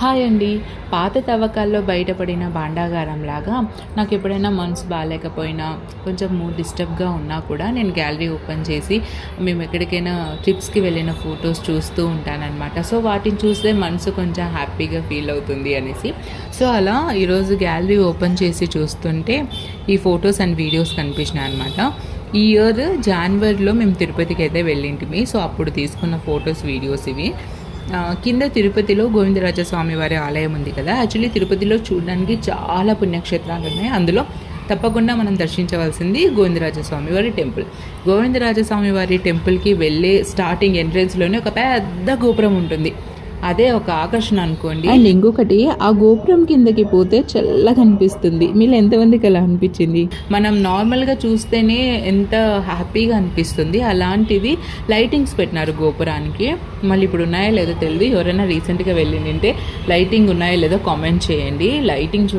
Hi అండి పాత తవ్వకాల్లో బయటపడిన బాండాగారం లాగా నాకు ఎప్పుడైనా మనసు బాగాలేకపోయినా కొంచెం మూడ్ డిస్టర్బ్గా ఉన్నా కూడా నేను గ్యాలరీ ఓపెన్ చేసి మేము ఎక్కడికైనా ట్రిప్స్కి వెళ్ళిన ఫొటోస్ చూస్తూ ఉంటానన్నమాట. సో వాటిని చూస్తే మనసు కొంచెం హ్యాపీగా ఫీల్ అవుతుంది అనేసి. సో అలా ఈరోజు గ్యాలరీ ఓపెన్ చేసి చూస్తుంటే ఈ ఫొటోస్ అండ్ వీడియోస్ కనిపించినాయి అనమాట ఈ ఇయర్ జనవరిలో మేము తిరుపతికి అయితే వెళ్ళింటిమి. సో అప్పుడు తీసుకున్న ఫొటోస్ వీడియోస్ ఇవి. కింద తిరుపతిలో గోవిందరాజ స్వామి వారి ఆలయం ఉంది కదా. యాక్చువల్లీ తిరుపతిలో చూడడానికి చాలా పుణ్యక్షేత్రాలు ఉన్నాయి. అందులో తప్పకుండా మనం దర్శించవలసింది గోవిందరాజ స్వామి వారి టెంపుల్. గోవిందరాజ స్వామి వారి టెంపుల్కి వెళ్ళే స్టార్టింగ్ ఎంట్రన్స్లోనే ఒక పెద్ద గోపురం ఉంటుంది. అదే ఒక ఆకర్షణ అనుకోండి. అండ్ ఇంకొకటి ఆ గోపురం కిందకి పోతే చల్లగా అనిపిస్తుంది. మీరు ఎంతమందికి అలా అనిపించింది? మనం నార్మల్గా చూస్తేనే ఎంత హ్యాపీగా అనిపిస్తుంది. అలాంటిది లైటింగ్స్ పెట్టినారు గోపురానికి. మళ్ళీ ఇప్పుడు ఉన్నాయో లేదో తెలియదు ఎవరైనా రీసెంట్గా వెళ్ళిందంటే లైటింగ్ ఉన్నాయో లేదో కామెంట్ చేయండి. లైటింగ్ చూ